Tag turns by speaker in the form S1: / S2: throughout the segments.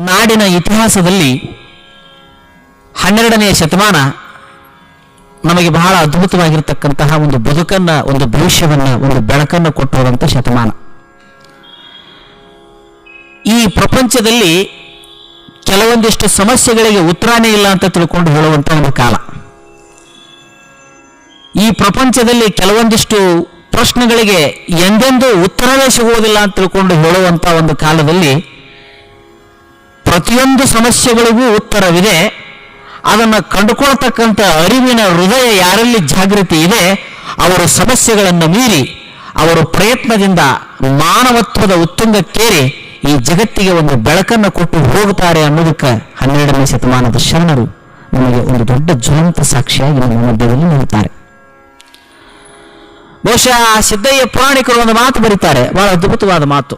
S1: ನಾಡಿನ ಇತಿಹಾಸದಲ್ಲಿ ಹನ್ನೆರಡನೆಯ ಶತಮಾನ ನಮಗೆ ಬಹಳ ಅದ್ಭುತವಾಗಿರತಕ್ಕಂತಹ ಒಂದು ಬದುಕನ್ನ, ಒಂದು ಭವಿಷ್ಯವನ್ನ, ಒಂದು ಬೆಳಕನ್ನು ಕೊಟ್ಟಿರುವಂಥ ಶತಮಾನ. ಈ ಪ್ರಪಂಚದಲ್ಲಿ ಕೆಲವೊಂದಿಷ್ಟು ಸಮಸ್ಯೆಗಳಿಗೆ ಉತ್ತರನೇ ಇಲ್ಲ ಅಂತ ತಿಳ್ಕೊಂಡು ಹೇಳುವಂತ ಒಂದು ಕಾಲ. ಈ ಪ್ರಪಂಚದಲ್ಲಿ ಕೆಲವೊಂದಿಷ್ಟು ಪ್ರಶ್ನೆಗಳಿಗೆ ಎಂದೆಂದೂ ಉತ್ತರವೇ ಸಿಗುವುದಿಲ್ಲ ಅಂತ ತಿಳ್ಕೊಂಡು ಹೇಳುವಂತ ಒಂದು ಕಾಲದಲ್ಲಿ ಪ್ರತಿಯೊಂದು ಸಮಸ್ಯೆಗಳಿಗೂ ಉತ್ತರವಿದೆ. ಅದನ್ನು ಕಂಡುಕೊಳ್ತಕ್ಕಂಥ ಅರಿವಿನ ಹೃದಯ ಯಾರಲ್ಲಿ ಜಾಗೃತಿ ಇದೆ, ಅವರು ಸಮಸ್ಯೆಗಳನ್ನು ಮೀರಿ, ಅವರು ಪ್ರಯತ್ನದಿಂದ ಮಾನವತ್ವದ ಉತ್ತುಂಗಕ್ಕೇರಿ ಈ ಜಗತ್ತಿಗೆ ಒಂದು ಬೆಳಕನ್ನು ಕೊಟ್ಟು ಹೋಗುತ್ತಾರೆ ಅನ್ನೋದಕ್ಕೆ ಹನ್ನೆರಡನೇ ಶತಮಾನದ ಶರಣರು ನಮಗೆ ಒಂದು ದೊಡ್ಡ ಜ್ವಲಂತ ಸಾಕ್ಷಿಯಾಗಿ ನಮ್ಮ ಮಧ್ಯದಲ್ಲಿ ನಿಲ್ತಾರೆ ಬಹುಶಃ ಸಿದ್ದಯ್ಯ ಪುರಾಣಿಕರು ಒಂದು ಮಾತು ಬರೀತಾರೆ, ಬಹಳ ಅದ್ಭುತವಾದ ಮಾತು.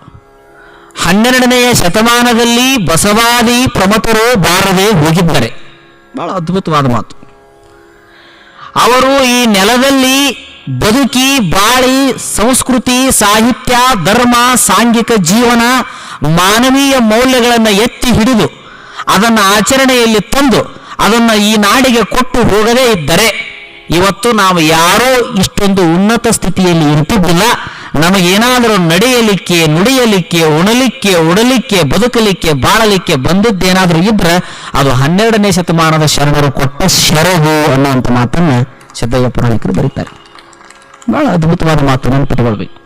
S1: ಹನ್ನೆರಡನೆಯ ಶತಮಾನದಲ್ಲಿ ಬಸವಾದಿ ಪ್ರಮತರು ಬಾರದೆ ಹೋಗಿದ್ದಾರೆ. ಬಹಳ ಅದ್ಭುತವಾದ ಮಾತು. ಅವರು ಈ ನೆಲದಲ್ಲಿ ಬದುಕಿ ಬಾಳಿ ಸಂಸ್ಕೃತಿ, ಸಾಹಿತ್ಯ, ಧರ್ಮ, ಸಾಂಘಿಕ ಜೀವನ, ಮಾನವೀಯ ಮೌಲ್ಯಗಳನ್ನು ಎತ್ತಿ ಹಿಡಿದು ಅದನ್ನು ಆಚರಣೆಯಲ್ಲಿ ತಂದು ಅದನ್ನು ಈ ನಾಡಿಗೆ ಕೊಟ್ಟು ಹೋಗದೇ ಇದ್ದರೆ ಇವತ್ತು ನಾವು ಯಾರೋ ಇಷ್ಟೊಂದು ಉನ್ನತ ಸ್ಥಿತಿಯಲ್ಲಿ ಇರ್ತಿದ್ದಿಲ್ಲ ನಮಗೇನಾದರೂ ನಡೆಯಲಿಕ್ಕೆ, ನುಡಿಯಲಿಕ್ಕೆ, ಉಣಲಿಕ್ಕೆ, ಉಡಲಿಕ್ಕೆ, ಬದುಕಲಿಕ್ಕೆ, ಬಾಳಲಿಕ್ಕೆ ಬಂದದ್ದೇನಾದರೂ ಇದ್ರೆ ಅದು ಹನ್ನೆರಡನೇ ಶತಮಾನದ ಶರಣರು ಕೊಟ್ಟ ಶರಗು ಅನ್ನುವಂಥ ಮಾತನ್ನು ಸಿದ್ದಯ್ಯ ಪುರಾಣಿಕರು ಬರೀತಾರೆ. ಬಹಳ ಅದ್ಭುತವಾದ ಮಾತು ನೆನಪಿಟ್ಟುಕೊಳ್ಬೇಕು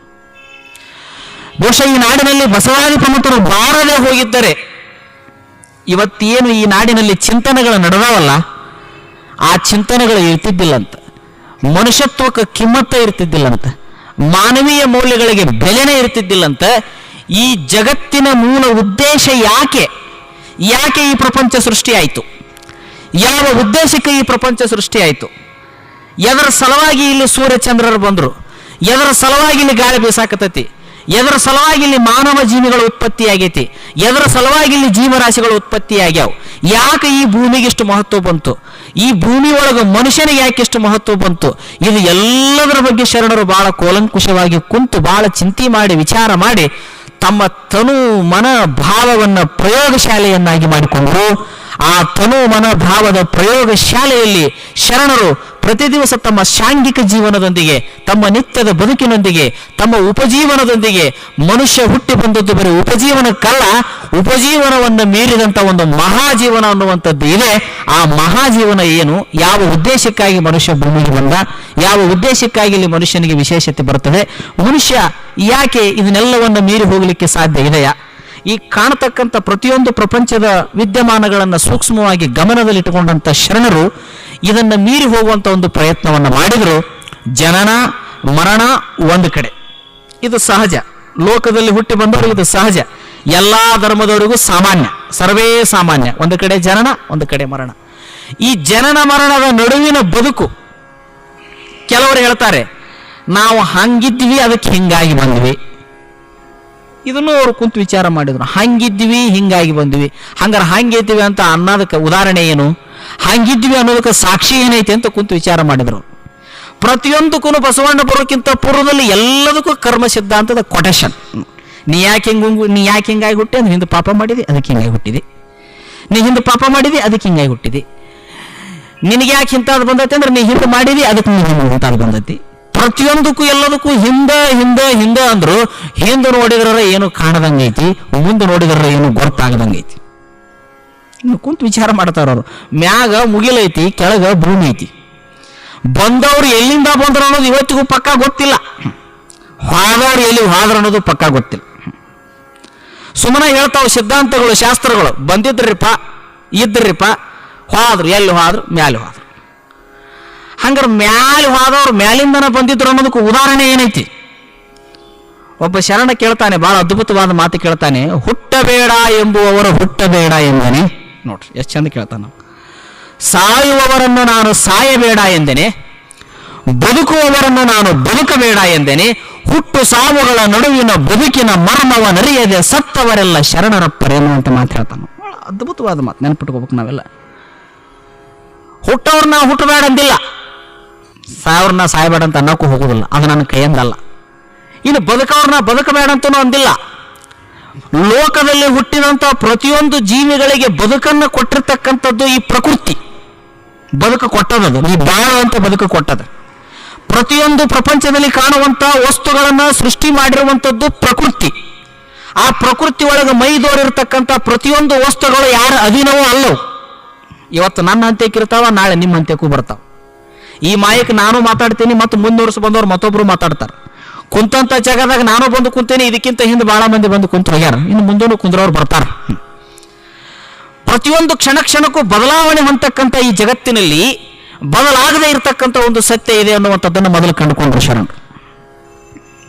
S1: ಬಹುಶಃ ಈ ನಾಡಿನಲ್ಲಿ ಬಸವಾದಿ ಪ್ರಮುಖರು ಬಾರದೆ ಹೋಗಿದ್ದರೆ ಇವತ್ತೇನು ಈ ನಾಡಿನಲ್ಲಿ ಚಿಂತನೆಗಳು ನಡೆದವಲ್ಲ ಆ ಚಿಂತನೆಗಳು ಇರ್ತಿದ್ದಿಲ್ಲಂತ. ಮನುಷ್ಯತ್ವಕ್ಕೆ ಕಿಮ್ಮತ್ತ ಇರ್ತಿದ್ದಿಲ್ಲಂತ. ಮಾನವೀಯ ಮೌಲ್ಯಗಳಿಗೆ ಬೆಲೆನೇ ಇರ್ತಿದ್ದಿಲ್ಲಂತ ಈ ಜಗತ್ತಿನ ಮೂಲ ಉದ್ದೇಶ ಯಾಕೆ? ಯಾಕೆ ಈ ಪ್ರಪಂಚ ಸೃಷ್ಟಿಯಾಯಿತು ಯಾವ ಉದ್ದೇಶಕ್ಕೆ ಈ ಪ್ರಪಂಚ ಸೃಷ್ಟಿಯಾಯಿತು ಎದರ ಸಲುವಾಗಿ ಇಲ್ಲಿ ಸೂರ್ಯಚಂದ್ರರು ಬಂದರು? ಎದರ ಸಲುವಾಗಿ ಇಲ್ಲಿ ಗಾಳಿ ಬೀಸಾಕತೈತಿ ಎದರ ಸಲುವಾಗಿ ಇಲ್ಲಿ ಮಾನವ ಜೀವಿಗಳು ಉತ್ಪತ್ತಿ ಆಗೈತಿ ಎದರ ಸಲುವಾಗಿ ಇಲ್ಲಿ ಜೀವರಾಶಿಗಳು ಉತ್ಪತ್ತಿ ಆಗ್ಯಾವ ಯಾಕೆ ಈ ಭೂಮಿಗೆ ಇಷ್ಟು ಮಹತ್ವ ಬಂತು? ಈ ಭೂಮಿ ಒಳಗೆ ಮನುಷ್ಯನಿಗೆ ಯಾಕೆ ಇಷ್ಟು ಮಹತ್ವ ಬಂತು? ಇದು ಎಲ್ಲದರ ಬಗ್ಗೆ ಶರಣರು ಬಹಳ ಕೋಲಂಕುಷವಾಗಿ ಕುಂತು ಬಹಳ ಚಿಂತೆ ಮಾಡಿ, ವಿಚಾರ ಮಾಡಿ ತಮ್ಮ ತನು ಮನ ಭಾವವನ್ನು ಪ್ರಯೋಗಶಾಲೆಯನ್ನಾಗಿ ಮಾಡಿಕೊಂಡರು. ಆ ತನು ಮನೋಭಾವದ ಪ್ರಯೋಗ ಶಾಲೆಯಲ್ಲಿ ಶರಣರು ಪ್ರತಿ ದಿವಸ ತಮ್ಮ ಸಾಂಘಿಕ ಜೀವನದೊಂದಿಗೆ, ತಮ್ಮ ನಿತ್ಯದ ಬದುಕಿನೊಂದಿಗೆ, ತಮ್ಮ ಉಪಜೀವನದೊಂದಿಗೆ ಮನುಷ್ಯ ಹುಟ್ಟಿ ಬಂದದ್ದು ಬರೀ ಉಪಜೀವನಕ್ಕಲ್ಲ, ಉಪಜೀವನವನ್ನು ಮೀರಿದಂಥ ಒಂದು ಮಹಾಜೀವನ ಅನ್ನುವಂಥದ್ದು ಇದೆ. ಆ ಮಹಾಜೀವನ ಏನು? ಯಾವ ಉದ್ದೇಶಕ್ಕಾಗಿ ಮನುಷ್ಯ ಭೂಮಿಗೆ ಬಂದ? ಯಾವ ಉದ್ದೇಶಕ್ಕಾಗಿ ಇಲ್ಲಿ ಮನುಷ್ಯನಿಗೆ ವಿಶೇಷತೆ ಬರ್ತದೆ ಮನುಷ್ಯ ಯಾಕೆ ಇದನ್ನೆಲ್ಲವನ್ನು ಮೀರಿ ಹೋಗಲಿಕ್ಕೆ ಸಾಧ್ಯ ಇದೆಯಾ? ಈ ಕಾಣತಕ್ಕಂಥ ಪ್ರತಿಯೊಂದು ಪ್ರಪಂಚದ ವಿದ್ಯಮಾನಗಳನ್ನು ಸೂಕ್ಷ್ಮವಾಗಿ ಗಮನದಲ್ಲಿಟ್ಟುಕೊಂಡಂಥ ಶರಣರು ಇದನ್ನು ಮೀರಿ ಹೋಗುವಂಥ ಒಂದು ಪ್ರಯತ್ನವನ್ನು ಮಾಡಿದರು. ಜನನ, ಮರಣ ಒಂದು ಕಡೆ. ಇದು ಸಹಜ. ಲೋಕದಲ್ಲಿ ಹುಟ್ಟಿ ಬಂದವರು ಇದು ಸಹಜ. ಎಲ್ಲ ಧರ್ಮದವರಿಗೂ ಸಾಮಾನ್ಯ. ಸರ್ವೇ ಸಾಮಾನ್ಯ. ಒಂದು ಕಡೆ ಜನನ, ಒಂದು ಕಡೆ ಮರಣ. ಈ ಜನನ, ಮರಣದ ನಡುವಿನ ಬದುಕು. ಕೆಲವರು ಹೇಳ್ತಾರೆ, ನಾವು ಹಂಗಿದ್ವಿ ಅದಕ್ಕೆ ಹಿಂಗಾಗಿ ಬಂದ್ವಿ. ಇದನ್ನು ಅವರು ಕುಂತು ವಿಚಾರ ಮಾಡಿದ್ರು. ಹಂಗಿದ್ವಿ ಹಿಂಗಾಗಿ ಬಂದ್ವಿ. ಹಂಗಾರೆ ಹಂಗಿದ್ವಿ ಅಂತ ಅನ್ನೋದಕ್ಕೆ ಉದಾಹರಣೆ ಏನು? ಹಂಗಿದ್ವಿ ಅನ್ನೋದಕ್ಕೆ ಸಾಕ್ಷಿ ಏನೈತೆ ಅಂತ ಕುಂತು ವಿಚಾರ ಮಾಡಿದ್ರು. ಪ್ರತಿಯೊಂದಕ್ಕೂ ಬಸವಣ್ಣ ಬರೋಕ್ಕಿಂತ ಪೂರ್ವದಲ್ಲಿ ಎಲ್ಲದಕ್ಕೂ ಕರ್ಮ ಸಿದ್ಧಾಂತದ ಕೊಟೇಶನ್ ನೀ ಯಾಕೆ ಹಿಂಗು ನೀ ಯಾಕೆ ಹಿಂಗಾಗಿ ಹುಟ್ಟಿ? ಅಂದ್ರೆ ಹಿಂದೆ ಪಾಪ ಮಾಡಿದೆ, ಅದಕ್ಕೆ ಹಿಂಗಾಗಿ ಹುಟ್ಟಿದೆ. ನೀ ಹಿಂದೆ ಪಾಪ ಮಾಡಿದೆ, ಅದಕ್ಕೆ ಹಿಂಗಾಗಿ ಹುಟ್ಟಿದೆ. ನಿನಗೆ ಯಾಕೆ ಇಂಥದ್ದು ಬಂದೈತೆ ಅಂದ್ರೆ ನೀ ಹಿಂದೆ ಮಾಡಿದಿ, ಅದಕ್ಕೆ ನೀನು ಇಂಥದ್ದು ಬಂದೈತಿ. ಪ್ರತಿಯೊಂದಕ್ಕೂ ಎಲ್ಲದಕ್ಕೂ ಹಿಂದೆ ಹಿಂದೆ ಹಿಂದೆ ಅಂದ್ರು ಹಿಂದೆ ನೋಡಿದ್ರೆ ಏನು ಕಾಣದಂಗೈತಿ, ಮುಂದೆ ನೋಡಿದ್ರೆ ಏನು ಗೊತ್ತಾಗದಂಗೈತಿ. ಇನ್ನು ಕುಂತು ವಿಚಾರ ಮಾಡ್ತಾರ ಅವರು. ಮ್ಯಾಗ ಮುಗಿಲೈತಿ, ಕೆಳಗ ಭೂಮಿ ಐತಿ. ಬಂದವ್ರು ಎಲ್ಲಿಂದ ಬಂದ್ರು ಅನ್ನೋದು ಇವತ್ತಿಗೂ ಪಕ್ಕ ಗೊತ್ತಿಲ್ಲ. ಹಾದವ್ರು ಎಲ್ಲಿ ಹಾದ್ರ ಅನ್ನೋದು ಪಕ್ಕ ಗೊತ್ತಿಲ್ಲ. ಸುಮ್ಮನೆ ಹೇಳ್ತಾವ ಸಿದ್ಧಾಂತಗಳು, ಶಾಸ್ತ್ರಗಳು, ಬಂದಿದ್ರಿಪ್ಪ, ಇದ್ರಿಪ್ಪ, ಹೋದ್ರು, ಎಲ್ಲಿ ಹೋದ್ರು, ಮ್ಯಾಲೆ ಹೋದ್ರು. ಹಂಗಾರೆ ಮ್ಯಾಲೆ ಹೋದವ್ರು ಮ್ಯಾಲಿಂದನ ಬಂದಿದ್ರು ಅನ್ನೋದಕ್ಕೆ ಉದಾಹರಣೆ ಏನೈತಿ? ಒಬ್ಬ ಶರಣ ಕೇಳ್ತಾನೆ, ಬಹಳ ಅದ್ಭುತವಾದ ಮಾತು ಕೇಳ್ತಾನೆ, ಹುಟ್ಟಬೇಡ ಎಂಬುವವರು ಹುಟ್ಟಬೇಡ ಎಂದನೆ. ನೋಡ್ರಿ, ಎಷ್ಟು ಚಂದ ಕೇಳ್ತಾನ ಸಾಯುವವರನ್ನು ನಾನು ಸಾಯಬೇಡ ಎಂದೆನೆ, ಬದುಕುವವರನ್ನು ನಾನು ಬದುಕಬೇಡ ಎಂದೆನೆ, ಹುಟ್ಟು ಸಾವುಗಳ ನಡುವಿನ ಬದುಕಿನ ಮರ್ಮವನರಿಯದೆ ಸತ್ತವರೆಲ್ಲ ಶರಣರಪ್ಪರೇನು ಅಂತ ಮಾತು ಹೇಳ್ತಾನೆ ಅದ್ಭುತವಾದ ಮಾತು ನೆನಪಿಟ್ಕೋಬೇಕು ನಾವೆಲ್ಲ. ಹುಟ್ಟವ್ರನ್ನ ಹುಟ್ಟಬೇಡ ಅಂದಿಲ್ಲ. ಸಾವ್ರನ್ನ ಸಾಯಬೇಡ ಅಂತ ಅನ್ನೋಕ್ಕೂ ಹೋಗೋದಿಲ್ಲ. ಅದು ನನ್ನ ಕೈಯಂದಲ್ಲ. ಇನ್ನು ಬದುಕವ್ರನ್ನ ಬದುಕಬೇಡ ಅಂತನೂ ಅಂದಿಲ್ಲ. ಲೋಕದಲ್ಲಿ ಹುಟ್ಟಿದಂಥ ಪ್ರತಿಯೊಂದು ಜೀವಿಗಳಿಗೆ ಬದುಕನ್ನು ಕೊಟ್ಟಿರ್ತಕ್ಕಂಥದ್ದು ಈ ಪ್ರಕೃತಿ. ಬದುಕು ಕೊಟ್ಟದದು ಈ ಬಾಳುವಂತ ಬದುಕು ಕೊಟ್ಟದ ಪ್ರತಿಯೊಂದು ಪ್ರಪಂಚದಲ್ಲಿ ಕಾಣುವಂಥ ವಸ್ತುಗಳನ್ನ ಸೃಷ್ಟಿ ಮಾಡಿರುವಂಥದ್ದು ಪ್ರಕೃತಿ. ಆ ಪ್ರಕೃತಿ ಒಳಗೆ ಮೈದೋರಿರ್ತಕ್ಕಂಥ ಪ್ರತಿಯೊಂದು ವಸ್ತುಗಳು ಯಾರ ಅಧೀನವೂ ಅಲ್ಲವು. ಇವತ್ತು ನನ್ನ ಅಂತ್ಯಕ್ಕಿರ್ತಾವ ನಾಳೆ ನಿಮ್ಮ ಅಂತ್ಯಕ್ಕೂ ಬರ್ತಾವ. ಈ ಮಾಯಕ್ಕೆ ನಾನು ಮಾತಾಡ್ತೀನಿ ಮತ್ತು ಮುಂದುವರ್ಸಿ ಬಂದವ್ರು ಮತ್ತೊಬ್ರು ಮಾತಾಡ್ತಾರೆ. ಕುಂತಂತ ಜಾಗದಾಗ ನಾನು ಬಂದು ಕುಂತೇನೆ, ಇದಕ್ಕಿಂತ ಹಿಂದೆ ಭಾಳ ಮಂದಿ ಬಂದು ಕುಂತು ಹೋಗ್ಯಾರ. ಇನ್ನು ಮುಂದೂ ಕುಂದ್ರವ್ರು ಬರ್ತಾರೆ. ಪ್ರತಿಯೊಂದು ಕ್ಷಣ ಕ್ಷಣಕ್ಕೂ ಬದಲಾವಣೆ ಹೊಂತಕ್ಕಂಥ ಈ ಜಗತ್ತಿನಲ್ಲಿ ಬದಲಾಗದೇ ಇರತಕ್ಕಂಥ ಒಂದು ಸತ್ಯ ಇದೆ ಅನ್ನುವಂಥದ್ದನ್ನು ಮೊದಲು ಕಂಡುಕೊಂಡ್ರು ಶರಣರು.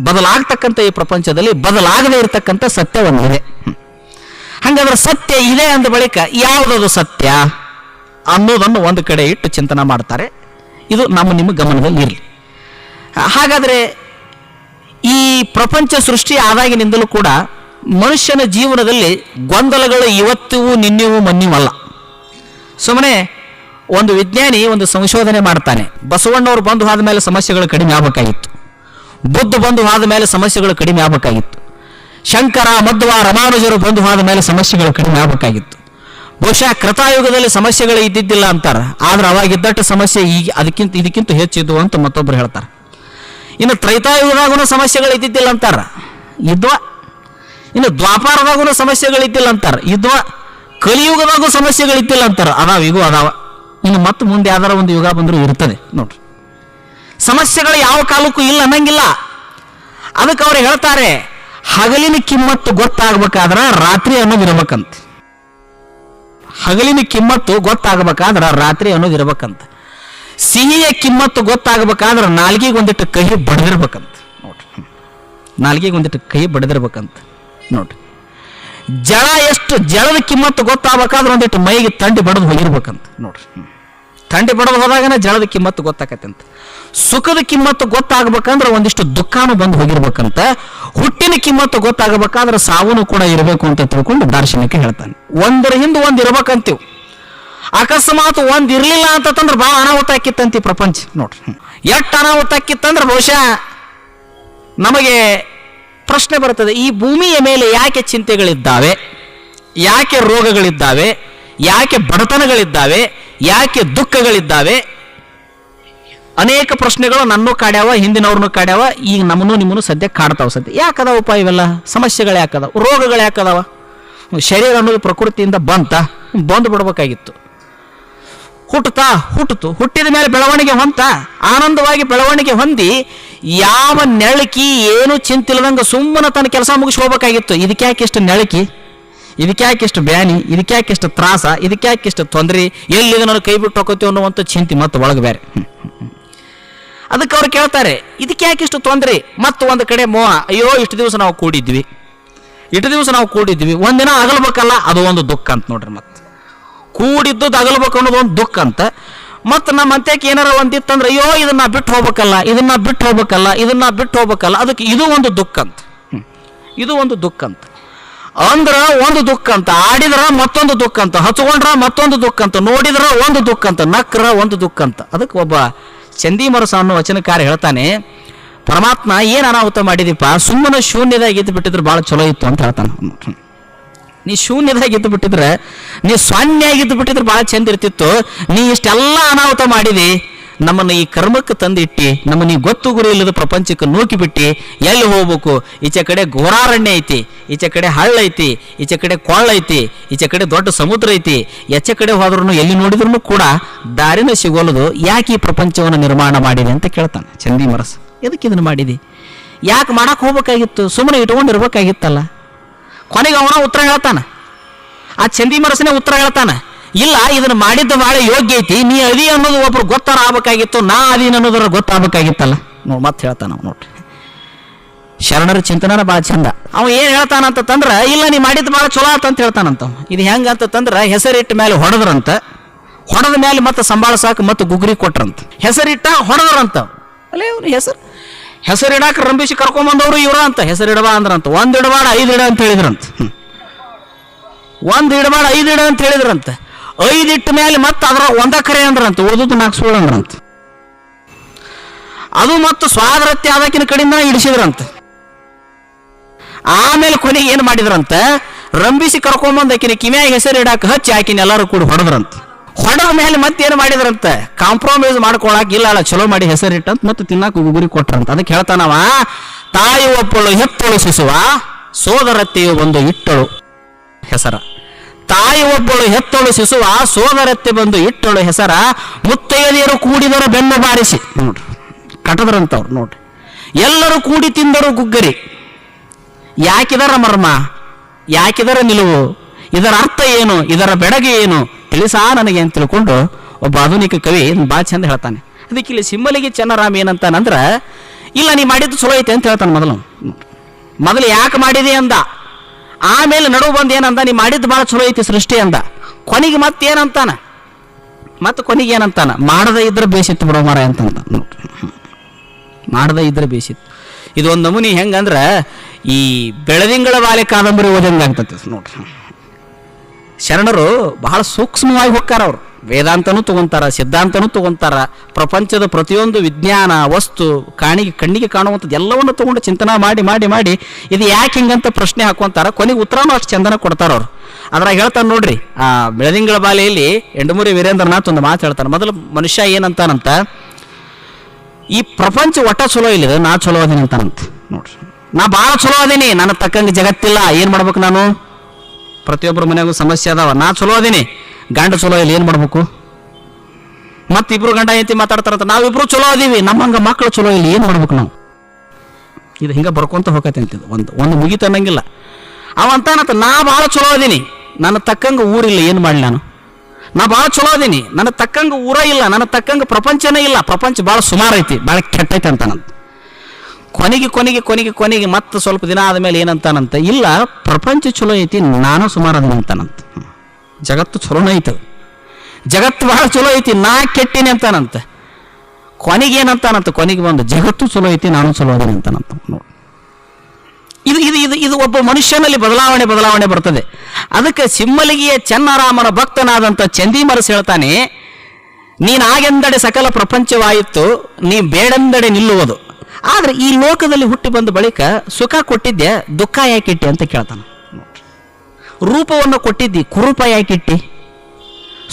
S1: ಬದಲಾಗ್ತಕ್ಕಂಥ ಈ ಪ್ರಪಂಚದಲ್ಲಿ ಬದಲಾಗದೇ ಇರತಕ್ಕಂಥ ಸತ್ಯ ಒಂದಿದೆ. ಹಾಗಾದ್ರೆ ಸತ್ಯ ಇದೆ ಅಂದ ಬಳಿಕ ಯಾವುದದು ಸತ್ಯ ಅನ್ನೋದನ್ನು ಒಂದು ಕಡೆ ಇಟ್ಟು ಚಿಂತನೆ ಮಾಡ್ತಾರೆ. ಇದು ನಮ್ಮ ನಿಮ್ಮ ಗಮನದಲ್ಲಿ ಇರಲಿ. ಹಾಗಾದರೆ ಈ ಪ್ರಪಂಚ ಸೃಷ್ಟಿ ಆದಾಗಿನಿಂದಲೂ ಕೂಡ ಮನುಷ್ಯನ ಜೀವನದಲ್ಲಿ ಗೊಂದಲಗಳು ಇವತ್ತಿಗೂ ನಿನ್ನೆವೂ ಮನ್ನಿವಲ್ಲ. ಸುಮ್ಮನೆ ಒಂದು ವಿಜ್ಞಾನಿ ಒಂದು ಸಂಶೋಧನೆ ಮಾಡ್ತಾನೆ. ಬಸವಣ್ಣವರು ಬಂದು ಹೋದ ಮೇಲೆ ಸಮಸ್ಯೆಗಳು ಕಡಿಮೆ ಆಗಬೇಕಾಗಿತ್ತು. ಬುದ್ಧ ಬಂದು ಹೋದ ಮೇಲೆ ಸಮಸ್ಯೆಗಳು ಕಡಿಮೆ ಆಗಬೇಕಾಗಿತ್ತು. ಶಂಕರ, ಮಧ್ವ, ರಮಾನುಜರು ಬಂದು ಹೋದ ಮೇಲೆ ಸಮಸ್ಯೆಗಳು ಕಡಿಮೆ ಆಗಬೇಕಾಗಿತ್ತು. ಬಹುಶಃ ಕೃತಾಯುಗದಲ್ಲಿ ಸಮಸ್ಯೆಗಳು ಇದ್ದಿದ್ದಿಲ್ಲ ಅಂತಾರೆ. ಆದ್ರೆ ಅವಾಗಿದ್ದಟ್ಟು ಸಮಸ್ಯೆ ಈಗ ಅದಕ್ಕಿಂತ ಇದಕ್ಕಿಂತ ಹೆಚ್ಚಿದ್ವು ಅಂತ ಮತ್ತೊಬ್ರು ಹೇಳ್ತಾರೆ. ಇನ್ನು ತ್ರೈತಾಯುಗದಾಗೂ ಸಮಸ್ಯೆಗಳು ಇದ್ದಿದ್ದಿಲ್ಲ ಅಂತಾರ. ಇದ್ವ? ಇನ್ನು ದ್ವಾಪಾರದಾಗೂ ಸಮಸ್ಯೆಗಳು ಇದ್ದಿಲ್ಲ ಅಂತಾರ. ಇದ್ವ? ಕಲಿಯುಗದಾಗೂ ಸಮಸ್ಯೆಗಳು ಇದ್ದಿಲ್ಲ ಅಂತಾರ. ಅದಾವ, ಇಗೂ ಅದಾವ. ಇನ್ನು ಮತ್ತೆ ಮುಂದೆ ಯಾವ್ದಾರ ಒಂದು ಯುಗ ಬಂದರೂ ಇರ್ತದೆ ನೋಡ್ರಿ. ಸಮಸ್ಯೆಗಳು ಯಾವ ಕಾಲಕ್ಕೂ ಇಲ್ಲ ಅನ್ನಂಗಿಲ್ಲ. ಅದಕ್ಕೆ ಅವ್ರು ಹೇಳ್ತಾರೆ, ಹಗಲಿನ ಕಿಮ್ಮತ್ತು ಗೊತ್ತಾಗ್ಬೇಕಾದ್ರ ರಾತ್ರಿ ಅನ್ನೋದು ಇರ್ಬೇಕಂತ. ಹಗಲಿನ ಕಿಮ್ಮತ್ತು ಗೊತ್ತಾಗಬೇಕಾದ್ರೆ ರಾತ್ರಿ ಅನ್ನೋದು ಇರ್ಬೇಕಂತ. ಸಿಹಿಯ ಕಿಮ್ಮತ್ತು ಗೊತ್ತಾಗಬೇಕಾದ್ರೆ ನಾಲ್ಗಿಗೆ ಒಂದಿಟ್ಟು ಕಹಿ ಬಡದಿರ್ಬೇಕಂತ. ನೋಡ್ರಿ. ನಾಲ್ಗಿಗೆ ಒಂದಿಟ್ಟು ಕಹಿ ಬಡದಿರ್ಬೇಕಂತ. ನೋಡ್ರಿ. ಜಳ ಎಷ್ಟು ಜಳದ ಕಿಮ್ಮತ್ತು ಗೊತ್ತಾಗಬೇಕಾದ್ರೆ ಒಂದಿಟ್ಟು ಮೈಗೆ ತಂಡಿ ಬಡದು ಹೋಗಿರ್ಬೇಕಂತ. ನೋಡ್ರಿ. ತಂಡಿ ಬಡದು ಹೋದಾಗನೇ ಜಳದ ಕಿಮ್ಮತ್ತು ಗೊತ್ತಾಕತ್ತಂತ. ಸುಖದ ಕಿಮ್ಮತ್ತು ಗೊತ್ತಾಗಬೇಕಂದ್ರೆ ಒಂದಿಷ್ಟು ದುಃಖಾನು ಬಂದು ಹೋಗಿರ್ಬೇಕಂತ. ಹುಟ್ಟಿನ ಕಿಮ್ಮತ್ತು ಗೊತ್ತಾಗಬೇಕಾದ್ರೆ ಸಾವನು ಕೂಡ ಇರಬೇಕು ಅಂತ ತಿಳ್ಕೊಂಡು ದಾರ್ಶನಿಕ ಹೇಳ್ತಾನೆ. ಒಂದರ ಹಿಂದೆ ಒಂದು ಇರ್ಬೇಕಂತೀವಿ. ಅಕಸ್ಮಾತ್ ಒಂದ್ ಇರ್ಲಿಲ್ಲ ಅಂತಂದ್ರೆ ಬಹಳ ಅನಾಹುತ ಆಕಿತ್ತಂತಿ ಪ್ರಪಂಚ. ನೋಡ್ರಿ. ಎಷ್ಟು ಅನಾಹುತ ಆಕಿತ್ತಂದ್ರೆ ಬಹುಶಃ ನಮಗೆ ಪ್ರಶ್ನೆ ಬರ್ತದೆ, ಈ ಭೂಮಿಯ ಮೇಲೆ ಯಾಕೆ ಚಿಂತೆಗಳಿದ್ದಾವೆ? ಯಾಕೆ ರೋಗಗಳಿದ್ದಾವೆ? ಯಾಕೆ ಬಡತನಗಳಿದ್ದಾವೆ? ಯಾಕೆ ದುಃಖಗಳಿದ್ದಾವೆ? ಅನೇಕ ಪ್ರಶ್ನೆಗಳು ನನ್ನೂ ಕಾಡ್ಯಾವ, ಹಿಂದಿನವ್ರನ್ನೂ ಕಾಡ್ಯಾವ, ಈಗ ನಮ್ಮನ್ನು ನಿಮ್ಮನ್ನು ಸದ್ಯ ಕಾಡ್ತಾವ ಸದ್ಯ. ಯಾಕದಾವಪ್ಪ ಇವೆಲ್ಲ? ಸಮಸ್ಯೆಗಳು ಯಾಕದಾವ? ರೋಗಗಳು ಯಾಕದವ? ಶರೀರ ಅನ್ನೋದು ಪ್ರಕೃತಿಯಿಂದ ಬಂತ, ಬಂದು ಬಿಡ್ಬೇಕಾಗಿತ್ತು. ಹುಟ್ಟುತ್ತಾ? ಹುಟ್ಟಿತು ಹುಟ್ಟಿದ ಮೇಲೆ ಬೆಳವಣಿಗೆ ಹೊಂತ, ಆನಂದವಾಗಿ ಬೆಳವಣಿಗೆ ಹೊಂದಿ, ಯಾವ ನೆಳಕಿ ಏನು ಚಿಂತಿಲ್ಲದಂಗ ಸುಮ್ಮನೆ ತನ್ನ ಕೆಲಸ ಮುಗಿಸಿ ಹೋಗ್ಬೇಕಾಗಿತ್ತು. ಇದಕ್ಕೆ ಯಾಕೆ ಇಷ್ಟು ನೆಳಕಿ? ಇದಕ್ಕೆ ಯಾಕೆ ಇಷ್ಟು ಬ್ಯಾನಿ? ಇದಕ್ಕೆ ಯಾಕೆ ಇಷ್ಟು ತ್ರಾಸ? ಇದಕ್ಕೆ ಯಾಕೆ ಇಷ್ಟು ತೊಂದರೆ? ಎಲ್ಲಿಗೆ ನಾನು ಕೈ ಬಿಟ್ಟು ಹೋಗುತ್ತೆ ಅನ್ನುವಂಥ ಚಿಂತೆ ಮತ್ತೆ ಒಳಗೆ ಬೇರೆ. ಅದಕ್ಕೆ ಅವ್ರು ಕೇಳ್ತಾರೆ, ಇದಕ್ಕೆ ಯಾಕೆ ಇಷ್ಟು ತೊಂದರೆ? ಮತ್ತು ಒಂದು ಕಡೆ, ಮೋಹ, ಅಯ್ಯೋ, ಇಷ್ಟು ದಿವಸ ನಾವು ಕೂಡಿದ್ವಿ. ಇಷ್ಟು ದಿವಸ ನಾವು ಕೂಡಿದ್ವಿ. ಒಂದಿನ ಅಗಲ್ಬೇಕಲ್ಲ, ಅದು ಒಂದು ದುಃಖ ಅಂತ ನೋಡ್ರಿ ಮತ್ತೆ. ಕೂಡಿದ್ದು ಅಗಲ್ಬೇಕು ಅನ್ನೋದು ಒಂದು ದುಃಖ ಅಂತ. ಮತ್ತು ನಮ್ಮ ಅಂತ್ಯಕ್ಕೆ ಏನಾರ ಒಂದಿತ್ತಂದ್ರೆ ಅಯ್ಯೋ, ಇದನ್ನ ಬಿಟ್ಟು ಹೋಗ್ಬೇಕಲ್ಲ, ಇದನ್ನ ಬಿಟ್ಟು ಹೋಗ್ಬೇಕಲ್ಲ, ಇದನ್ನ ಬಿಟ್ಟು ಹೋಗ್ಬೇಕಲ್ಲ. ಅದಕ್ಕೆ ಇದು ಒಂದು ದುಃಖ ಅಂತ. ಇದು ಒಂದು ದುಃಖ ಅಂತ. ಅಂದ್ರ ಒಂದು ದುಃಖ ಅಂತ, ಆಡಿದ್ರ ಮತ್ತೊಂದು ದುಃಖ ಅಂತ, ಹಚ್ಕೊಂಡ್ರ ಮತ್ತೊಂದು ದುಃಖ ಅಂತ, ನೋಡಿದ್ರ ಒಂದು ದುಃಖ ಅಂತ, ನಕ್ರ ಒಂದು ದುಃಖ ಅಂತ. ಅದಕ್ಕೆ ಒಬ್ಬ ಚಂದಿಮರಸ ಅನ್ನೋ ವಚನಕಾರ ಹೇಳ್ತಾನೆ, ಪರಮಾತ್ಮ ಏನ್ ಅನಾಹುತ ಮಾಡಿದೀಪ? ಸುಮ್ಮನೆ ಶೂನ್ಯದಾಗ ಇದ್ದು ಬಿಟ್ಟಿದ್ರೆ ಭಾಳ ಚಲೋ ಇತ್ತು ಅಂತ ಹೇಳ್ತಾನೆ ನೀ ಶೂನ್ಯದಾಗ ಇದ್ದು ಬಿಟ್ಟಿದ್ರೆ, ನೀ ಸೊನ್ನೆಯಾಗಿದ್ದು ಬಿಟ್ಟಿದ್ರೆ ಭಾಳ ಚಂದ ಇರ್ತಿತ್ತು. ನೀ ಇಷ್ಟೆಲ್ಲ ಅನಾಹುತ ಮಾಡಿದಿ. ನಮ್ಮನ್ನು ಈ ಕರ್ಮಕ್ಕೆ ತಂದಿಟ್ಟಿ, ನಮ್ಮನ್ನು ಈ ಗೊತ್ತು ಗುರಿ ಇಲ್ಲದ ಪ್ರಪಂಚಕ್ಕೆ ನೂಕಿಬಿಟ್ಟಿ, ಎಲ್ಲಿ ಹೋಗ್ಬೇಕು? ಈಚೆ ಕಡೆ ಘೋರಾರಣ್ಯ ಐತಿ, ಈಚೆ ಕಡೆ ಹಳ್ಳ ಐತಿ, ಈಚೆ ಕಡೆ ಕೊಳ್ಳ ಐತಿ, ಈಚೆ ಕಡೆ ದೊಡ್ಡ ಸಮುದ್ರ ಐತಿ, ಎಚ್ಚೆ ಕಡೆ ಹೋದ್ರೂ ಎಲ್ಲಿ ನೋಡಿದ್ರು ಕೂಡ ದಾರಿನ ಸಿಗೋಲ್ದು ಯಾಕೆ ಈ ಪ್ರಪಂಚವನ್ನು ನಿರ್ಮಾಣ ಮಾಡಿದೆ ಅಂತ ಕೇಳ್ತಾನೆ ಚಂದಿ ಮರಸ್. ಎದಕ್ಕೆ ಇದನ್ನು ಮಾಡಿದಿ? ಯಾಕೆ ಮಾಡಕ್ಕೆ ಹೋಗ್ಬೇಕಾಗಿತ್ತು? ಸುಮ್ಮನೆ ಇಟ್ಕೊಂಡು ಇರ್ಬೇಕಾಗಿತ್ತಲ್ಲ? ಕೊನೆಗೆ ಅವನ ಉತ್ತರ ಹೇಳ್ತಾನೆ. ಆ ಚಂದಿ ಮರಸನೇ ಉತ್ತರ ಹೇಳ್ತಾನ. ಇಲ್ಲ, ಇದನ್ನ ಮಾಡಿದ್ದ ಬಹಳ ಯೋಗ್ಯ ಐತಿ. ನೀ ಅದಿ ಅನ್ನೋದು ಒಬ್ರು ಗೊತ್ತಾರ ಆಗ್ಬೇಕಾಗಿತ್ತು ನಾ ಅದೀನ್ ಅನ್ನೋದ್ರ ಗೊತ್ತಾಗಬೇಕಾಗಿತ್ತಲ್ಲ? ನೋಡ್, ಮತ್ತೆ ಹೇಳ್ತಾನ ಅವ ನೋಡ್ರಿ ಶರಣರ ಚಿಂತನ ಭಾಳ ಚಂದ. ಅವ ಏನು ಹೇಳ್ತಾನ ಅಂತಂದ್ರ ಇಲ್ಲ, ನೀ ಮಾಡಿದ್ದು ಭಾಳ ಚಲೋ ಆತಂತ ಹೇಳ್ತಾನಂತ. ಇದು ಹೆಂಗ ಅಂತಂದ್ರ, ಹೆಸರಿಟ್ಟ ಮೇಲೆ ಹೊಡೆದ್ರಂತ, ಹೊಡೆದ ಮೇಲೆ ಮತ್ತೆ ಸಂಭಾಳಿಸಾಕ ಮತ್ತೆ ಗುಗ್ರಿ ಕೊಟ್ರಂತ. ಹೆಸರಿಟ್ಟ ಹೊಡೆದ್ರಂತ ಅಲ್ಲೇ ಅವ್ನ ಹೆಸರು. ಹೆಸರಿಡಾಕ ರಂಬಿಸಿ ಕರ್ಕೊಂಬಂದವರು ಇವ್ರ ಅಂತ, ಹೆಸರಿಡಬಾ ಅಂದ್ರಂತ. ಒಂದ್ ಇಡಬಾಡ ಐದು ಇಡ ಅಂತ ಹೇಳಿದ್ರಂತ. ಒಂದ್ ಇಡಬಾಡ ಐದು ಇಡ ಅಂತ ಹೇಳಿದ್ರಂತ. ಐದು ಇಟ್ಟ ಮೇಲೆ ಮತ್ತೆ ಅದರ ಒಂದ ಕರೆ ಅಂದ್ರಂತ ಓದುದು ನಾಲ್ಕು ಸುಳ್ಳು ಅಂದ್ರಂತ. ಅದು ಮತ್ತು ಸ್ವಾದರತ್ಯ ಅದಕ್ಕಿನ ಕಡೆಯಿಂದ ಇಡಿಸಿದ್ರಂತ ಆಮೇಲೆ ಕೊನೆಗೆ ಏನು ಮಾಡಿದ್ರಂತ, ರಂಬಿಸಿ ಕರ್ಕೊಂಬಂದು ಆಕಿನ ಕಿವಿಯಾಗ ಹೆಸರು ಇಡಾಕ ಹಚ್ಚಿ ಆಕಿನ ಎಲ್ಲರೂ ಕೂಡ ಹೊಡೆದ್ರಂತ. ಹೊಡೆದ ಮೇಲೆ ಮತ್ತೇನು ಮಾಡಿದ್ರಂತ ಕಾಂಪ್ರಮೈಸ್ ಮಾಡ್ಕೊಳಕ್ ಇಲ್ಲ ಅಲ್ಲ ಚಲೋ ಮಾಡಿ ಹೆಸರಿಟ್ಟಂತ ಮತ್ತೆ ತಿನ್ನಾಕ ಉಗುರಿ ಕೊಟ್ರಂತ. ಅದಕ್ಕೆ ಹೇಳ್ತಾನವ, ತಾಯಿ ಒಪ್ಪಳು, ಹೆತ್ತಳು ಸುಸುವ ಸೋದರತ್ತೆಯು ಒಂದು ಇಟ್ಟಳು ಹೆಸರ. ತಾಯಿ ಒಬ್ಬಳು ಹೆತ್ತಳು ಶಿಶುವ ಸೋದರತ್ತೆ ಬಂದು ಇಟ್ಟಳು ಹೆಸರ ಮುತ್ತೈದೆಯರು ಕೂಡಿದರ ಬೆನ್ನು ಬಾರಿಸಿ. ನೋಡ್ರಿ, ಕಟದ್ರಂತವ್ರು ನೋಡ್ರಿ. ಎಲ್ಲರೂ ಕೂಡಿ ತಿಂದರು ಗುಗ್ಗರಿ. ಯಾಕಿದರ ಮರ್ಮ? ಯಾಕಿದರ ನಿಲುವು? ಇದರ ಅರ್ಥ ಏನು? ಇದರ ಬೆಡಗೆ ಏನು? ತಿಳಿಸಾ ನನಗೆ ಅಂತ ತಿಳ್ಕೊಂಡು ಒಬ್ಬ ಆಧುನಿಕ ಕವಿ ಭಾಳ ಚಂದ ಹೇಳ್ತಾನೆ. ಅದಕ್ಕೆ ಇಲ್ಲಿ ಸಿಮ್ಮಲಿಗೆ ಚೆನ್ನರಾಮ ಏನಂತಾನಂದ್ರ ಇಲ್ಲ ನೀ ಮಾಡಿದ್ದು ಚಲೋ ಐತೆ ಅಂತ ಹೇಳ್ತಾನೆ ಮೊದಲು. ಮೊದಲು ಯಾಕೆ ಮಾಡಿದೆ ಅಂದ? ಆಮೇಲೆ ನಡುವು ಬಂದು ಏನಂದ, ನೀ ಮಾಡಿದ್ದು ಭಾಳ ಚಲೋ ಐತಿ ಸೃಷ್ಟಿ ಅಂದ. ಕೊನೆಗೆ ಮತ್ತೇನಂತಾನ? ಮತ್ತೆ ಕೊನೆಗೆ ಏನಂತಾನ? ಮಾಡದ ಇದ್ರೆ ಬೇಸಿತ್ತು ಬಿಡೋ ಮರ ಅಂತಂದ. ಮಾಡದ ಇದ್ರೆ ಬೇಸಿತ್ತು. ಇದು ಒಂದು ನಮೂನಿ ಹೆಂಗಂದ್ರೆ, ಈ ಬೆಳದಿಂಗಳ ಬಾಲೆ ಕಾದಂಬರಿ ಓದಂಗೆ ನೋಡ್ರಿ. ಶರಣರು ಬಹಳ ಸೂಕ್ಷ್ಮವಾಗಿ ಹೋಗ್ತಾರ ಅವರು. ವೇದಾಂತನೂ ತಗೊಂತಾರ, ಸಿದ್ಧಾಂತನೂ ತಗೊಂತಾರ, ಪ್ರಪಂಚದ ಪ್ರತಿಯೊಂದು ವಿಜ್ಞಾನ, ವಸ್ತು, ಕಾಣಿಗೆ, ಕಣ್ಣಿಗೆ ಕಾಣುವಂಥದ್ದು ಎಲ್ಲವನ್ನು ತಗೊಂಡು ಚಿಂತನೆ ಮಾಡಿ ಮಾಡಿ ಮಾಡಿ, ಇದು ಯಾಕೆ ಹಿಂಗಂತ ಪ್ರಶ್ನೆ ಹಾಕೊಂತಾರ, ಕೊನೆಗೆ ಉತ್ತರನೂ ಅಷ್ಟು ಚಂದನ ಕೊಡ್ತಾರ ಅವ್ರು. ಅದ್ರಾಗ ಹೇಳ್ತಾನೆ ನೋಡ್ರಿ, ಆ ಬೆಳದಿಂಗಳ ಬಾಲೆಯಲ್ಲಿ ಎಂಡಮೂರಿ ವೀರೇಂದ್ರನಾಥ್ ಒಂದು ಮಾತು ಹೇಳ್ತಾನೆ, ಮೊದಲು ಮನುಷ್ಯ ಏನಂತಾನಂತ, ಈ ಪ್ರಪಂಚ ಒಟ್ಟ ಚಲೋ ಇಲ್ಲಿದೆ, ನಾ ಚಲೋ ಅದೀನಿ ಅಂತಾನಂತ, ನೋಡ್ರಿ. ನಾ ಭಾಳ ಚಲೋ ಅದೀನಿ, ನನ್ನ ತಕ್ಕಂಗೆ ಜಗತ್ತಿಲ್ಲ, ಏನು ಮಾಡ್ಬೇಕು ನಾನು? ಪ್ರತಿಯೊಬ್ಬರ ಮನೆಗೂ ಸಮಸ್ಯೆ ಅದಾವ, ನಾ ಚಲೋ ಅದೀನಿ. ಗಂಡ ಚಲೋ ಇಲ್ಲ, ಏನು ಮಾಡ್ಬೇಕು? ಮತ್ತೆ ಇಬ್ರು ಗಂಡ ಐತಿ ಮಾತಾಡ್ತಾರಂತ ನಾವಿಬ್ರು ಚಲೋ ಅದೀವಿ. ನಮ್ಮಂಗ ಮಕ್ಕಳು ಚಲೋ ಇಲ್ಲ, ಏನು ಮಾಡ್ಬೇಕು ನಾವು? ಇದು ಹಿಂಗೆ ಬರ್ಕೊಂತ ಹೋಗತ್ತೆ ಅಂತಿದ್ದು. ಒಂದು ಒಂದು ಮುಗಿತ ಅನ್ನಂಗಿಲ್ಲ. ಅವ ಅಂತಾನಂತ, ನಾ ಭಾಳ ಚಲೋ ಅದೀನಿ. ನನ್ನ ತಕ್ಕಂಗೆ ಊರಿಲ್ಲ ಏನು ಮಾಡಲಿ ನಾನು? ನಾ ಭಾಳ ಚಲೋ ಅದೀನಿ. ನನ್ನ ತಕ್ಕಂಗೆ ಊರ ಇಲ್ಲ, ನನ್ನ ತಕ್ಕಂಗೆ ಪ್ರಪಂಚನೇ ಇಲ್ಲ. ಪ್ರಪಂಚ ಭಾಳ ಸುಮಾರು ಐತಿ, ಭಾಳ ಕೆಟ್ಟೈತೆ ಅಂತಾನಂತ. ಕೊನೆಗೆ ಕೊನೆಗೆ ಕೊನೆಗೆ ಕೊನೆಗೆ ಮತ್ತೆ ಸ್ವಲ್ಪ ದಿನ ಆದಮೇಲೆ ಏನಂತಾನಂತ, ಇಲ್ಲ, ಪ್ರಪಂಚ ಚಲೋ ಐತಿ, ನಾನು ಸುಮಾರು ಅದೀನಿ ಅಂತಾನಂತ. ಜಗತ್ತು ಚಲೋನೇ ಐತೆ. ಅದು. ಜಗತ್ತು ಭಾಳ ಚಲೋ ಐತಿ, ನಾ ಕೆಟ್ಟಿನಿ ಅಂತಾನಂತ. ಕೊನೆಗೆ ಏನಂತಾನಂತ, ಕೊನೆಗೆ ಬಂದು, ಜಗತ್ತು ಚಲೋ ಐತಿ, ನಾನು ಚಲೋ ಅದೇನೆ ಅಂತಾನಂತ. ನೋಡಿ. ಇದು ಇದು ಇದು ಇದು ಒಬ್ಬ ಮನುಷ್ಯನಲ್ಲಿ ಬದಲಾವಣೆ ಬದಲಾವಣೆ ಬರ್ತದೆ. ಅದಕ್ಕೆ ಸಿಮ್ಮಲಿಗೆಯ ಚೆನ್ನರಾಮನ ಭಕ್ತನಾದಂಥ ಚಂದಿಮರಸ್ ಹೇಳ್ತಾನೆ ನೀನಾಗೆಂದಡೆ ಸಕಲ ಪ್ರಪಂಚವಾಯಿತು, ನೀ ಬೇಡಂದಡೆ ನಿಲ್ಲುವುದು. ಆದರೆ ಈ ಲೋಕದಲ್ಲಿ ಹುಟ್ಟಿ ಬಂದ ಬಳಿಕ ಸುಖ ಕೊಟ್ಟಿದ್ದೆ ದುಃಖ ಯಾಕಿಟ್ಟೆ ಅಂತ ಕೇಳ್ತಾನೆ. ರೂಪವನ್ನು ಕೊಟ್ಟಿದ್ದಿ, ಕುರೂಪ ಯಾಕಿಟ್ಟಿ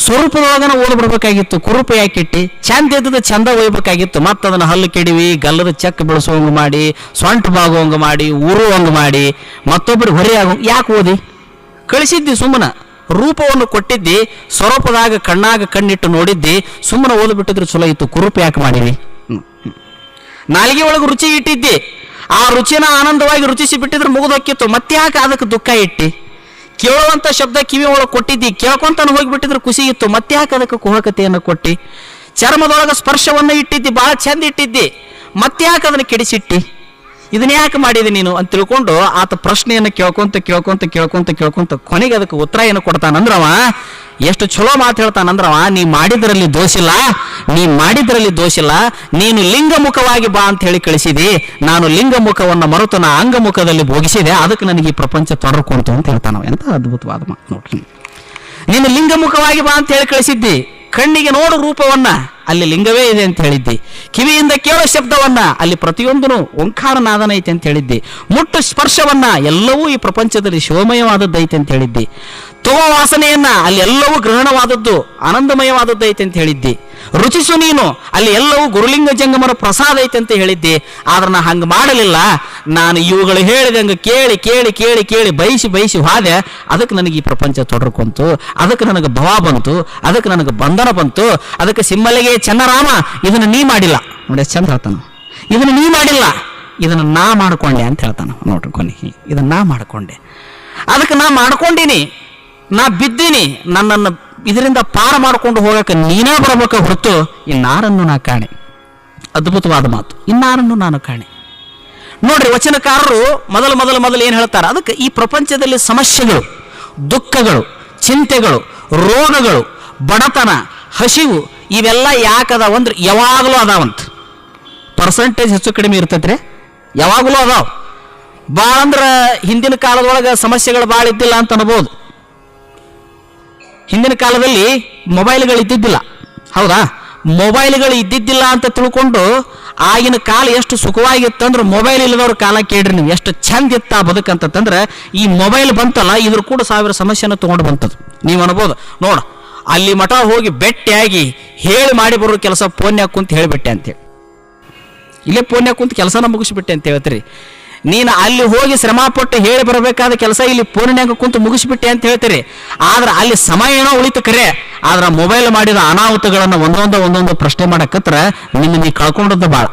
S1: ಸ್ವರೂಪದೊಳಗನ ಓದ್ಬಿಡ್ಬೇಕಾಗಿತ್ತು, ಕುರೂಪ ಯಾಕಿಟ್ಟಿ ಚಂದ ಇದ್ದದ ಚಂದ ಒಯ್ಬೇಕಾಗಿತ್ತು ಮತ್ತೆ ಅದನ್ನು ಹಲ್ಲು ಕೆಡಿವಿ, ಗಲ್ಲದ ಚೆಕ್ ಬೆಳೆಸೋಂಗ ಮಾಡಿ ಸೊಂಟ ಬಾಗುವಂಗ ಮಾಡಿ, ಉರುವಂಗ ಮಾಡಿ ಮತ್ತೊಬ್ಬರಿಗೆ ಹೊರೆ ಆಗೋ ಯಾಕೆ ಓದಿ? ಕಳಿಸಿದ್ದಿ ಸುಮ್ಮನ, ರೂಪವನ್ನು ಕೊಟ್ಟಿದ್ದಿ, ಸ್ವರೂಪದಾಗ ಕಣ್ಣಾಗ ಕಣ್ಣಿಟ್ಟು ನೋಡಿದ್ದಿ, ಸುಮ್ಮನೆ ಓದ್ಬಿಟ್ಟಿದ್ರೆ ಚಲೋ ಇತ್ತು, ಕುರೂಪ ಯಾಕೆ ಮಾಡಿವಿ. ನಾಲಿಗೆ ಒಳಗೆ ರುಚಿ ಇಟ್ಟಿದ್ದಿ, ಆ ರುಚಿನ ಆನಂದವಾಗಿ ರುಚಿಸಿ ಬಿಟ್ಟಿದ್ರೆ ಮುಗಿದೋಕ್ಕಿತ್ತು ಮತ್ತೆ ಯಾಕೆ ಅದಕ್ಕೆ ದುಃಖ ಇಟ್ಟಿ? ಕೇಳುವಂತ ಶಬ್ದ ಕಿವಿ ಒಳಗೆ ಕೊಟ್ಟಿದ್ದಿ, ಕೇಳ್ಕೊಂತಾನು ಹೋಗಿಬಿಟ್ಟಿದ್ರೆ, ಖುಷಿ ಇತ್ತು. ಮತ್ತೆ ಯಾಕೆ ಅದಕ್ಕೆ ಕುಹಕತೆಯನ್ನು ಕೊಟ್ಟಿ? ಚರ್ಮದೊಳಗೆ ಸ್ಪರ್ಶವನ್ನು ಇಟ್ಟಿದ್ದಿ ಬಹಳ ಚಂದ ಇಟ್ಟಿದ್ದಿ. ಮತ್ತೆ ಯಾಕೆ ಅದನ್ನು ಕೆಡಿಸಿಟ್ಟಿ? ಇದನ್ನ ಯಾಕೆ ಮಾಡಿದೆ ನೀನು? ಅಂತ ತಿಳ್ಕೊಂಡು ಆತ ಪ್ರಶ್ನೆಯನ್ನು ಕೇಳ್ಕೊಂತ ಕೇಳ್ಕೊಂತ ಕೇಳ್ಕೊಂತ ಕೇಳ್ಕೊಂತ ಕೊನೆಗೆ ಅದಕ್ಕೆ ಉತ್ತರ ಏನು ಕೊಡ್ತಾನಂದ್ರವ. ಎಷ್ಟು ಚಲೋ ಮಾತು ಹೇಳ್ತಾನಂದ್ರವ ನೀ ಮಾಡಿದ್ರಲ್ಲಿ ದೋಷಿಲ್ಲ ನೀ ಮಾಡಿದ್ರಲ್ಲಿ ದೋಷಿಲ್ಲ ನೀನು ಲಿಂಗಮುಖವಾಗಿ ಬಾ ಅಂತ ಹೇಳಿ ಕಳಿಸಿದಿ, ನಾನು ಲಿಂಗಮುಖವನ್ನು ಮರೆತು ನಾ ಅಂಗಮುಖದಲ್ಲಿ ಭೋಗಿಸಿದೆ, ಅದಕ್ಕೆ ನನಗೆ ಈ ಪ್ರಪಂಚ ತೊಡರ್ಕೊಂತು ಅಂತ ಹೇಳ್ತಾನವ. ಎಂತ ಅದ್ಭುತವಾದ ಮಾತು ನೋಡ್ರಿ. ನೀನು ಲಿಂಗಮುಖವಾಗಿ ಬಾ ಅಂತ ಹೇಳಿ ಕಳಿಸಿದ್ದಿ, ಕಣ್ಣಿಗೆ ನೋಡು ರೂಪವನ್ನ. ಅಲ್ಲಿ ಲಿಂಗವೇ ಇದೆ ಅಂತ ಹೇಳಿದ್ದಿ. ಕಿವಿಯಿಂದ ಕೇಳೋ ಶಬ್ದವನ್ನ ಅಲ್ಲಿ ಪ್ರತಿಯೊಂದನು ಓಂಕಾರ ಐತೆ ಅಂತ ಹೇಳಿದ್ದಿ. ಮುಟ್ಟು ಸ್ಪರ್ಶವನ್ನ ಎಲ್ಲವೂ ಈ ಪ್ರಪಂಚದಲ್ಲಿ ಶಿವಮಯವಾದದ್ದು ಐತೆ ಅಂತ ಹೇಳಿದ್ದಿ. ತಗೋ ವಾಸನೆಯನ್ನ ಅಲ್ಲಿ ಎಲ್ಲವೂ ಗ್ರಹಣವಾದದ್ದು ಆನಂದಮಯವಾದದ್ದು ಐತೆ ಅಂತ ಹೇಳಿದ್ದಿ. ರುಚಿಸು ನೀನು. ಅಲ್ಲಿ ಎಲ್ಲವೂ ಗುರುಲಿಂಗ ಜಂಗಮರ ಪ್ರಸಾದ ಐತೆ ಅಂತ ಹೇಳಿದ್ದೆ. ಆದ್ರೆ ನಾ ಹಂಗೆ ಮಾಡಲಿಲ್ಲ. ನಾನು ಇವುಗಳು ಹೇಳಿದಂಗೆ ಕೇಳಿ ಕೇಳಿ ಕೇಳಿ ಕೇಳಿ ಬಯಸಿ ಬಯಸಿ ಹಾದೆ. ಅದಕ್ಕೆ ನನಗೆ ಈ ಪ್ರಪಂಚ ತೊಡರ್ಕೊಂತು ಅದಕ್ಕೆ ನನಗೆ ಭವ ಬಂತು. ಅದಕ್ಕೆ ನನಗೆ ಬಂಧನ ಬಂತು. ಅದಕ್ಕೆ ಸಿಮ್ಮಲಿಗೆ ಚೆನ್ನರಾಮ ಇದನ್ನು ನೀ ಮಾಡಿಲ್ಲ. ನೋಡಿ ಚಂದ ಹೇಳ್ತಾನ ಇದನ್ನು ನೀ ಮಾಡಿಲ್ಲ. ಇದನ್ನು ನಾ ಮಾಡ್ಕೊಂಡೆ ಅಂತ ಹೇಳ್ತಾನ. ನೋಡ್ರಿ ಕೊನೆಗೆ ಇದನ್ನು ನಾ ಮಾಡ್ಕೊಂಡೆ. ಅದಕ್ಕೆ ನಾ ಮಾಡ್ಕೊಂಡಿನಿ. ನಾ ಬಿದ್ದೀನಿ, ನನ್ನನ್ನು ಇದರಿಂದ ಪಾರ ಮಾಡ್ಕೊಂಡು ಹೋಗಕ್ಕೆ ನೀನೇ ಬರಬೇಕು ಹೊರತು ಇನ್ನಾರನ್ನು ನಾ ಕಾಣೆ. ಅದ್ಭುತವಾದ ಮಾತು. ಇನ್ನಾರನ್ನು ನಾನು ಕಾಣೆ. ನೋಡ್ರಿ, ವಚನಕಾರರು ಮೊದಲು ಮೊದಲು ಮೊದಲು ಏನು ಹೇಳ್ತಾರೆ? ಅದಕ್ಕೆ ಈ ಪ್ರಪಂಚದಲ್ಲಿ ಸಮಸ್ಯೆಗಳು, ದುಃಖಗಳು, ಚಿಂತೆಗಳು, ರೋಗಗಳು, ಬಡತನ, ಹಸಿವು, ಇವೆಲ್ಲ ಯಾಕದಾವ ಅಂದ್ರೆ ಯಾವಾಗಲೂ ಅದಾವಂತ. ಪರ್ಸೆಂಟೇಜ್ ಹೆಚ್ಚು ಕಡಿಮೆ ಇರ್ತೈತ್ರಿ ಯಾವಾಗಲೂ ಅದಾವ. ಭಾಳ ಅಂದ್ರೆ ಹಿಂದಿನ ಕಾಲದೊಳಗೆ ಸಮಸ್ಯೆಗಳು ಭಾಳ ಇದ್ದಿಲ್ಲ ಅಂತ ಅನ್ಬೋದು. ಹಿಂದಿನ ಕಾಲದಲ್ಲಿ ಮೊಬೈಲ್ಗಳು ಇದ್ದಿದ್ದಿಲ್ಲ. ಹೌದಾ? ಮೊಬೈಲ್ಗಳು ಇದ್ದಿದ್ದಿಲ್ಲ ಅಂತ ತಿಳ್ಕೊಂಡು ಆಗಿನ ಕಾಲ ಎಷ್ಟು ಸುಖವಾಗಿತ್ತಂದ್ರೆ ಮೊಬೈಲ್ ಇಲ್ಲದವ್ರ ಕಾಲ ಕೇಳ್ರಿ ನೀವು. ಎಷ್ಟು ಚಂದ ಇತ್ತ ಬದುಕಂತಂದ್ರೆ ಈ ಮೊಬೈಲ್ ಬಂತಲ್ಲ, ಇದ್ರ ಕೂಡ ಸಾವಿರ ಸಮಸ್ಯೆನ ತಗೊಂಡು ಬಂತದ್ದು ನೀವು ಅನ್ಬೋದು. ನೋಡ, ಅಲ್ಲಿ ಮಠ ಹೋಗಿ ಬೆಟ್ಟಿಯಾಗಿ ಹೇಳಿ ಮಾಡಿ ಬರೋ ಕೆಲಸ ಫೋನ್ಯಾಗ ಕುಂತ ಹೇಳಿಬಿಟ್ಟೆ ಅಂತೇಳಿ ಇಲ್ಲೇ ಫೋನ್ಯಾಗ ಕುಂತ ಕೆಲಸನ ಮುಗಿಸ್ಬಿಟ್ಟೆ ಅಂತ ಹೇಳ್ತೀರಿ. ನೀನು ಅಲ್ಲಿ ಹೋಗಿ ಶ್ರಮಪಟ್ಟು ಹೇಳಿ ಬರಬೇಕಾದ ಕೆಲಸ ಇಲ್ಲಿ ಫೋನಿನಾಗ ಕುಂತು ಮುಗಿಸ್ಬಿಟ್ಟೆ ಅಂತ ಹೇಳ್ತೀರಿ. ಆದ್ರೆ ಅಲ್ಲಿ ಸಮಯ ಏನೋ ಉಳಿತು ಕರೆ. ಆದ್ರೆ ಮೊಬೈಲ್ ಮಾಡಿದ ಅನಾಹುತಗಳನ್ನು ಒಂದೊಂದು ಒಂದೊಂದು ಪ್ರಶ್ನೆ ಮಾಡಕತ್ರ ನಿನ್ನ ನೀ ಕಳ್ಕೊಂಡದ್ದು ಭಾಳ